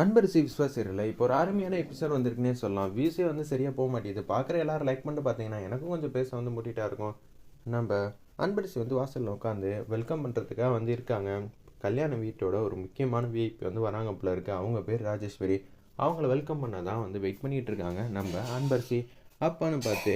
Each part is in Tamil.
அன்பரிசி விஸ்வாசியரில் இப்போ ஒரு அருமையான எபிசோட் வந்திருக்குன்னே சொல்லலாம். வியூஸே வந்து சரியாக போக மாட்டேங்குது. பார்க்குற எல்லாரும் லைக் பண்ணிட்டு பார்த்தீங்கன்னா எனக்கும் கொஞ்சம் பேச வந்து முட்டிட்டா இருக்கும். நம்ம அன்பரிசி வந்து வாசலில் உட்காந்து வெல்கம் பண்ணுறதுக்காக வந்து இருக்காங்க. கல்யாண வீட்டோட ஒரு முக்கியமான விஐபி வந்து வராங்க போல இருக்கு. அவங்க பேர் ராஜேஸ்வரி. அவங்கள வெல்கம் பண்ண தான் வந்து வெயிட் பண்ணிகிட்டு இருக்காங்க நம்ம அன்பரிசி அப்பான்னு பார்த்து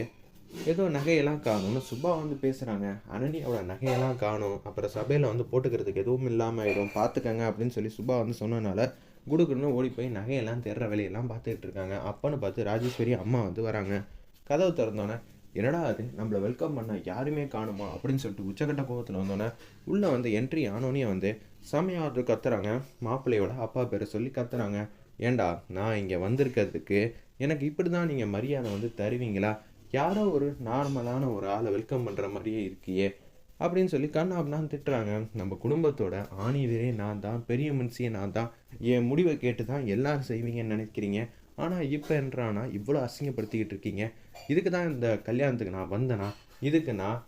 ஏதோ நகையெல்லாம் காணும்னு சுபா வந்து பேசுகிறாங்க அனனியோட நகையெல்லாம் காணும். அப்புறம் சபையில் வந்து போட்டுக்கிறதுக்கு எதுவும் இல்லாமல் ஆயிடும். பார்த்துக்கங்க அப்படின்னு சொல்லி சுபா வந்து சொன்னனால குடுக்குன்னு ஓடி போய் நகையெல்லாம் தேடுற வேலையெல்லாம் பார்த்துக்கிட்டு இருக்காங்க. அப்பன்னு பார்த்து ராஜேஸ்வரி அம்மா வந்து வராங்க. கதவு திறந்தோன்னே என்னடா அது நம்மளை வெல்கம் பண்ண யாருமே காணுமா? அப்படின்னு சொல்லிட்டு உச்சக்கட்ட கோபத்தில் வந்தோன்னே உள்ளே வந்து என்ட்ரி ஆனோன்னே வந்து செமையாக கத்துறாங்க. மாப்பிள்ளையோட அப்பா பேரை சொல்லி கத்துறாங்க. ஏண்டா நான் இங்கே வந்திருக்கிறதுக்கு எனக்கு இப்படி தான் நீங்கள் மரியாதை வந்து தருவீங்களா? யாரோ ஒரு நார்மலான ஒரு ஆளை வெல்கம் பண்ணுற மாதிரியே இருக்கியே. அப்படின்னு சொல்லி கண்ணா திட்டுறாங்க. நம்ம குடும்பத்தோட ஆணிவரே நான் தான் பெரிய மனுஷியே நான் தான். என் முடிவை கேட்டு தான் எல்லாரும் செய்வீங்கன்னு நினைக்கிறீங்க. ஆனால் இப்போ என்றானா இவ்வளோ அசிங்கப்படுத்திக்கிட்டு இருக்கீங்க. இதுக்கு தான் இந்த கல்யாணத்துக்கு நான் வந்தேனா? இதுக்கு நான்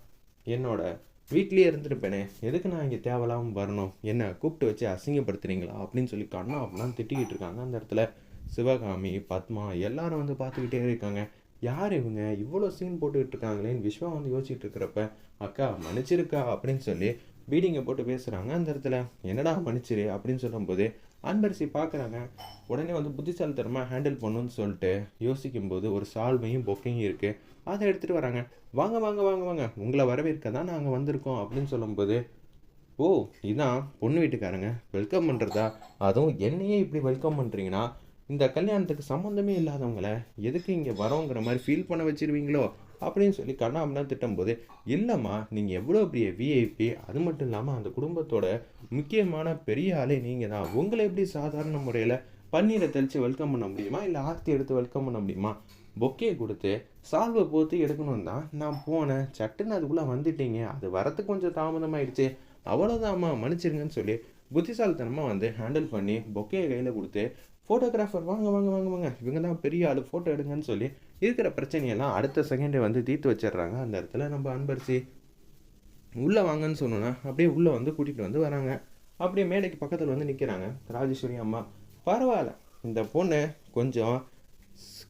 என்னோட வீட்லேயே இருந்துருப்பேனே. எதுக்கு நான் இங்கே தேவையில்லாமல் வரணும்? என்ன கூப்பிட்டு வச்சு அசிங்கப்படுத்துறீங்களா? அப்படின்னு சொல்லி கண்ணா அப்படிலாம் திட்டிக்கிட்டு இருக்காங்க அந்த இடத்துல. சிவகாமி பத்மா எல்லாரும் வந்து பார்த்துக்கிட்டே இருக்காங்க. யார் இவங்க? இவ்வளோ சீன் போட்டுக்கிட்டு இருக்காங்களேன்னு விஸ்வா வந்து யோசிச்சுட்டு இருக்கிறப்ப அக்கா மன்னிச்சிருக்கா அப்படின்னு சொல்லி பீடிங்கை போட்டு பேசுகிறாங்க அந்த இடத்துல. என்னடா மன்னிச்சிரு அப்படின்னு சொல்லும்போது அன்பரசி பார்க்குறாங்க உடனே வந்து புத்திசாலித்தனமாக ஹேண்டில் பண்ணணும்னு சொல்லிட்டு யோசிக்கும்போது ஒரு சால்வையும் பொக்கையும் இருக்குது அதை எடுத்துகிட்டு வராங்க. வாங்க வாங்க வாங்க வாங்க. உங்களை வரவேற்க தான் நாங்கள் வந்திருக்கோம் அப்படின்னு சொல்லும்போது ஓ இதான் பொண்ணு வீட்டுக்காரங்க. வெல்கம் பண்ணுறதா அதுவும் என்னையே இப்படி வெல்கம் பண்ணுறீங்கன்னா இந்த கல்யாணத்துக்கு சம்மந்தமே இல்லாதவங்களை எதுக்கு இங்கே வரோங்கிற மாதிரி ஃபீல் பண்ண வச்சிருவீங்களோ அப்படின்னு சொல்லி கண்ணாமலாம் திட்டும்போது இல்லைம்மா நீங்கள் எவ்வளோ பெரிய விஐபி அது மட்டும் இல்லாமல் அந்த குடும்பத்தோட முக்கியமான பெரிய ஆளே நீங்கள் தான் உங்களை எப்படி சாதாரண முறையில் பன்னீரை தெளித்து வெல்கம் பண்ண முடியுமா? இல்லை ஆர்த்தி எடுத்து வெல்கம் பண்ண முடியுமா? பொக்கே கொடுத்து சால்வை போத்து எடுக்கணும் தான் நான் போனேன். சட்டுன்னு அதுக்குள்ளே வந்துட்டீங்க. அது வரத்துக்கு கொஞ்சம் தாமதமாயிடுச்சு. அவ்வளோதாம்மா மன்னிச்சிருங்கன்னு சொல்லி புத்திசாலித்தனமாக வந்து ஹேண்டில் பண்ணி பொக்கையை கையில் கொடுத்து ஃபோட்டோகிராஃபர் வாங்க வாங்க வாங்க வாங்க இவங்க தான் பெரிய ஆள் ஃபோட்டோ எடுங்கன்னு சொல்லி இருக்கிற பிரச்சனையெல்லாம் அடுத்த செகண்டே வந்து தீர்த்து வச்சிடுறாங்க. அந்த இடத்துல நம்ம அன்பரிசி உள்ளே வாங்கன்னு சொன்னோன்னா அப்படியே உள்ளே வந்து கூட்டிகிட்டு வந்து வராங்க. அப்படியே மேடைக்கு பக்கத்தில் வந்து நிற்கிறாங்க ராஜேஸ்வரி அம்மா பரவாயில்ல இந்த பொண்ணு கொஞ்சம்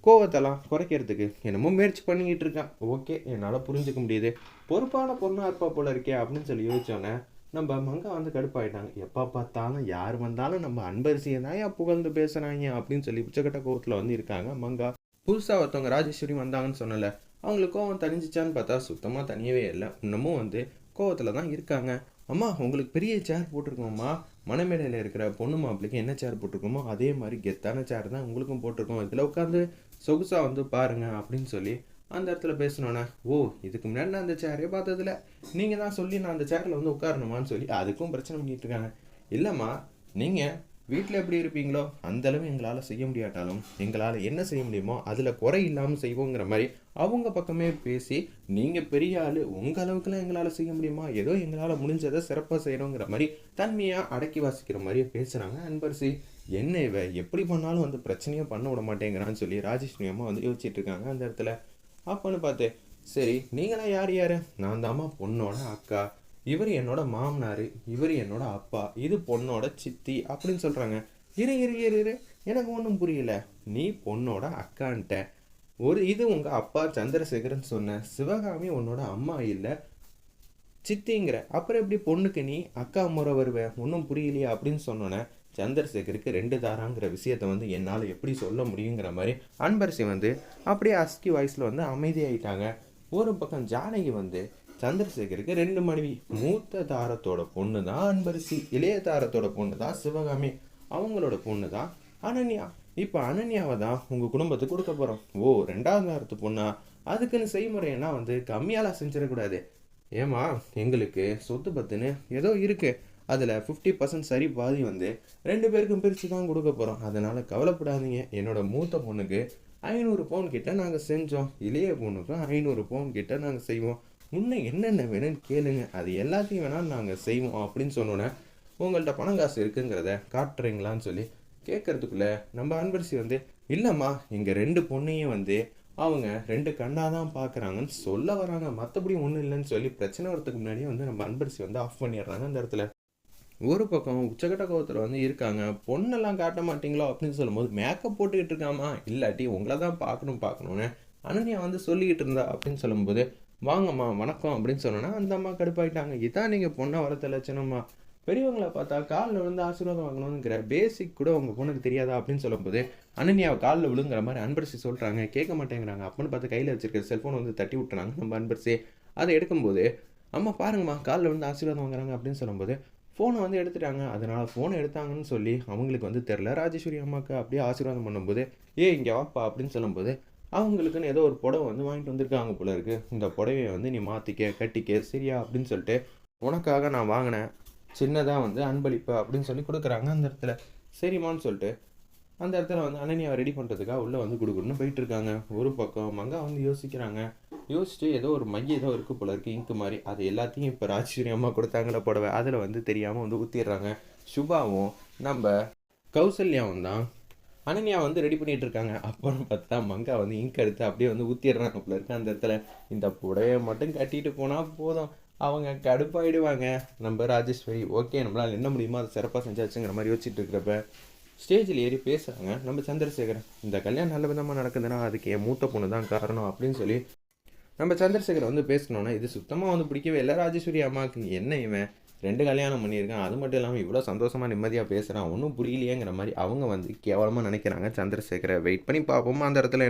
கோவத்தெல்லாம் குறைக்கிறதுக்கு என்னமோ முயற்சி பண்ணிக்கிட்டு இருக்கான் ஓகே என்னால் புரிஞ்சுக்க முடியுது. பொறுப்பான பொண்ணாக இருப்பா போல இருக்கே அப்படின்னு சொல்லி யோசிச்சோன்னே நம்ம மங்கா வந்து கடுப்பாயிட்டாங்க. எப்போ பார்த்தாலும் யார் வந்தாலும் நம்ம அன்பரிசியை தான் புகழ்ந்து பேசுகிறாங்க அப்படின்னு சொல்லி உச்சக்கட்ட கோவத்தில் வந்து இருக்காங்க மங்கா. புதுசாக ஒருத்தவங்க ராஜேஸ்வரி வந்தாங்கன்னு சொன்னல அவங்களுக்கு கோவம் தனிஞ்சிச்சான்னு பார்த்தா சுத்தமாக தனியவே இல்லை. இன்னமும் வந்து கோவத்தில் தான் இருக்காங்க. அம்மா உங்களுக்கு பெரிய சேர் போட்டிருக்கோம்மா. மணமேடையில் இருக்கிற பொண்ணு மாப்பிள்ளைக்கு என்ன சேர் போட்டிருக்கோமோ அதே மாதிரி கெத்தான சேர் தான் உங்களுக்கும் போட்டிருக்கோம். இதில் உட்காந்து சொகுசாக வந்து பாருங்கள் அப்படின்னு சொல்லி அந்த இடத்துல பேசணுண்ணே ஓ இதுக்கு முன்னாடி நான் அந்த சேரே பார்த்ததில்ல. நீங்கள் தான் சொல்லி நான் அந்த சேரில் வந்து உட்காரணுமான்னு சொல்லி அதுக்கும் பிரச்சனை பண்ணிகிட்டு இருக்காங்க. இல்லைம்மா நீங்கள் வீட்டில் எப்படி இருப்பீங்களோ அந்த அளவு எங்களால் செய்ய முடியாட்டாலும் எங்களால் என்ன செய்ய முடியுமோ அதில் குறை இல்லாமல் செய்வோங்கிற மாதிரி அவங்க பக்கமே பேசி நீங்கள் பெரிய ஆள் உங்கள் அளவுக்குலாம் எங்களால் செய்ய முடியுமா? ஏதோ எங்களால் முடிஞ்சதை சிறப்பாக செய்கிறோங்கிற மாதிரி தன்மையாக அடக்கி வாசிக்கிற மாதிரியே பேசுகிறாங்க அன்பரசி. என்ன இவ எப்படி பண்ணாலும் வந்து பிரச்சனையே பண்ண விட மாட்டேங்கிறான்னு சொல்லி ராஜேஸ்வரி அம்மா வந்து யோசிச்சுட்டு இருக்காங்க அந்த இடத்துல. அப்போன்னு பார்த்தேன் சரி நீங்களாம் யார் யார்? நான் தாம்மா பொண்ணோட அக்கா. இவர் என்னோட மாமனார். இவர் என்னோட அப்பா. இது பொண்ணோட சித்தி அப்படின்னு சொல்கிறாங்க இரு இரு இரு இரு. எனக்கு ஒன்றும் புரியல. நீ பொண்ணோட அக்கான்ட்ட. ஒரு இது உங்கள் அப்பா சந்திரசேகரன் சொன்ன சிவகாமி உன்னோட அம்மா இல்லை. சித்திங்கிற. அப்புறம் எப்படி பொண்ணுக்கு நீ அக்கா முறை வருவேன் ஒன்றும் புரியலையா? அப்படின்னு சொன்னோன்னே சந்திரசேகருக்கு ரெண்டு தாராங்கிற விஷயத்த வந்து என்னால் எப்படி சொல்ல முடியுங்கிற மாதிரி அன்பரசி வந்து அப்படியே அஸ்கி வாய்ஸில் வந்து அமைதியாயிட்டாங்க. ஒரு பக்கம் ஜானகி வந்து சந்திரசேகருக்கு ரெண்டு மனைவி மூத்த தாரத்தோட பொண்ணு தான் அன்பரசி இளைய தாரத்தோட பொண்ணு தான் சிவகாமி அவங்களோட பொண்ணு தான் அனன்யா. இப்போ அனன்யாவை தான் உங்கள் குடும்பத்துக்கு கொடுக்க போகிறோம் ஓ ரெண்டாவது தாரத்து பொண்ணா? அதுக்குன்னு செய்முறையெல்லாம் வந்து கம்மியாலாம் செஞ்சிடக்கூடாது. ஏமா எங்களுக்கு சொத்து பத்துன்னு ஏதோ இருக்குது அதில் ஃபிஃப்டி பர்சன்ட் சரி பாதி வந்து ரெண்டு பேருக்கும் பிரித்து தான் கொடுக்க போகிறோம் அதனால் கவலைப்படாதீங்க. என்னோடய மூத்த பொண்ணுக்கு ஐநூறு பவுன் கிட்ட நாங்கள் செஞ்சோம். இளைய பொண்ணுக்கும் ஐநூறு பவுன் கிட்ட நாங்கள் செய்வோம். இன்னும் என்னென்ன வேணும்னு கேளுங்க. அது எல்லாத்தையும் வேணாலும் நாங்கள் செய்வோம் அப்படின்னு சொன்னோன்னே உங்கள்கிட்ட பணம் காசு இருக்குங்கிறத காட்டுறீங்களான்னு சொல்லி கேட்குறதுக்குள்ளே நம்ம அன்பரிசி வந்து இல்லைம்மா எங்கள் ரெண்டு பொண்ணையும் வந்து அவங்க ரெண்டு கண்ணாக தான் பார்க்குறாங்கன்னு சொல்ல வராங்க. மற்றபடி ஒன்றும் இல்லைன்னு சொல்லி பிரச்சனை வரதுக்கு முன்னாடியே வந்து நம்ம அன்பரிசி வந்து ஆஃப் பண்ணிடுறாங்க அந்த இடத்துல. ஒரு பக்கம் உச்சக்கட்ட கோவத்தில் வந்து இருக்காங்க. பொண்ணெல்லாம் காட்ட மாட்டீங்களோ அப்படின்னு சொல்லும்போது மேக்கப் போட்டுக்கிட்டு இருக்காமா? இல்லாட்டி உங்களை தான் பார்க்கணும் பார்க்கணுன்னு அனன்யா வந்து சொல்லிக்கிட்டு இருந்தா அப்படின்னு சொல்லும்போது வாங்கம்மா வணக்கம் அப்படின்னு சொன்னோன்னா அந்த அம்மா கடுப்பாயிட்டாங்க. இதான் நீங்கள் பொண்ணை வளர்த்த லட்சணம்மா. பெரியவங்களை பார்த்தா காலில் விழுந்து ஆசீர்வாதம் வாங்கணுங்கிற பேசிக் கூட உங்கள் பொண்ணுக்கு தெரியாதா? அப்படின்னு சொல்லும்போது அனன்யாவை காலில் விழுங்குற மாதிரி அன்பரசி சொல்கிறாங்க கேட்க மாட்டேங்கிறாங்க. அப்பன்னு பார்த்து கையில் வச்சிருக்கிற செல்ஃபோன் வந்து தட்டி விட்டுறாங்க நம்ம அன்பரசி. அதை எடுக்கும்போது அம்மா பாருங்கம்மா காலில் விழுந்து ஆசீர்வாதம் வாங்குறாங்க அப்படின்னு சொல்லும்போது ஃபோனை வந்து எடுத்துட்டாங்க. அதனால் ஃபோனை எடுத்தாங்கன்னு சொல்லி அவங்களுக்கு வந்து தெரில ராஜேஸ்வரி அம்மாவுக்கு அப்படியே ஆசீர்வாதம் பண்ணும்போது ஏ இங்கே வாப்பா அப்படின்னு சொல்லும்போது அவங்களுக்குன்னு ஏதோ ஒரு புடவை வந்து வாங்கிட்டு வந்திருக்காங்க போல இருக்கு. இந்த புடவையை வந்து நீ மாற்றிக்க கட்டிக்க சரியா? அப்படின்னு சொல்லிட்டு உனக்காக நான் வாங்கினேன். சின்னதாக வந்து அன்பளிப்பு அப்படின்னு சொல்லி கொடுக்குறாங்க அந்த இடத்துல. சரிம்மான்னு சொல்லிட்டு அந்த இடத்துல வந்து அனன்யாவை ரெடி பண்ணுறதுக்காக உள்ளே வந்து கொடுக்கணும்னு போயிட்டு இருக்காங்க ஒரு பக்கம் மங்கா வந்து யோசிக்கிறாங்க. யோசிச்சுட்டு ஏதோ ஒரு மைய ஏதோ இருக்குது போல இருக்குது இங்கு மாதிரி அது எல்லாத்தையும் இப்போ ராஜேஸ்வரி அம்மா கொடுத்தாங்களே புடவை. அதில் வந்து தெரியாமல் வந்து ஊற்றிடுறாங்க சுபாவும் நம்ம கௌசல்யாவும் தான் அனன்யா வந்து ரெடி பண்ணிட்டு இருக்காங்க அப்புறம் பார்த்தா மங்கா வந்து இங்க் எடுத்து அப்படியே வந்து ஊற்றிடுறாங்க போல இருக்கு அந்த இடத்துல. இந்த புடவையை மட்டும் கட்டிட்டு போனால் போதும். அவங்க கடுப்பாயிடுவாங்க. நம்ம ராஜேஸ்வரி ஓகே நம்மளால் என்ன முடியுமோ அதை சிறப்பாக செஞ்சாச்சுங்கிற மாதிரி யோசிச்சுட்டு இருக்கிறப்ப ஸ்டேஜில் ஏறி பேசுகிறாங்க நம்ம சந்திரசேகரன் இந்த கல்யாணம் நல்ல விதமாக நடக்குதுன்னா அதுக்கு என் மூத்த பொண்ணு தான் காரணம் அப்படின்னு சொல்லி நம்ம சந்திரசேகர் வந்து பேசணுன்னா இது சுத்தமாக வந்து பிடிக்கவே இல்லை. ராஜேஸ்வரி அம்மாவுக்கு என்ன இவன்? ரெண்டு கல்யாணம் பண்ணியிருக்கான். அது மட்டும் இல்லாமல் இவ்வளோ சந்தோஷமாக நிம்மதியாக பேசுகிறான் ஒன்றும் புரியலையேங்கிற மாதிரி அவங்க வந்து கேவலமாக நினைக்கிறாங்க சந்திரசேகரை வெயிட் பண்ணி பார்ப்போமா அந்த இடத்துல என்ன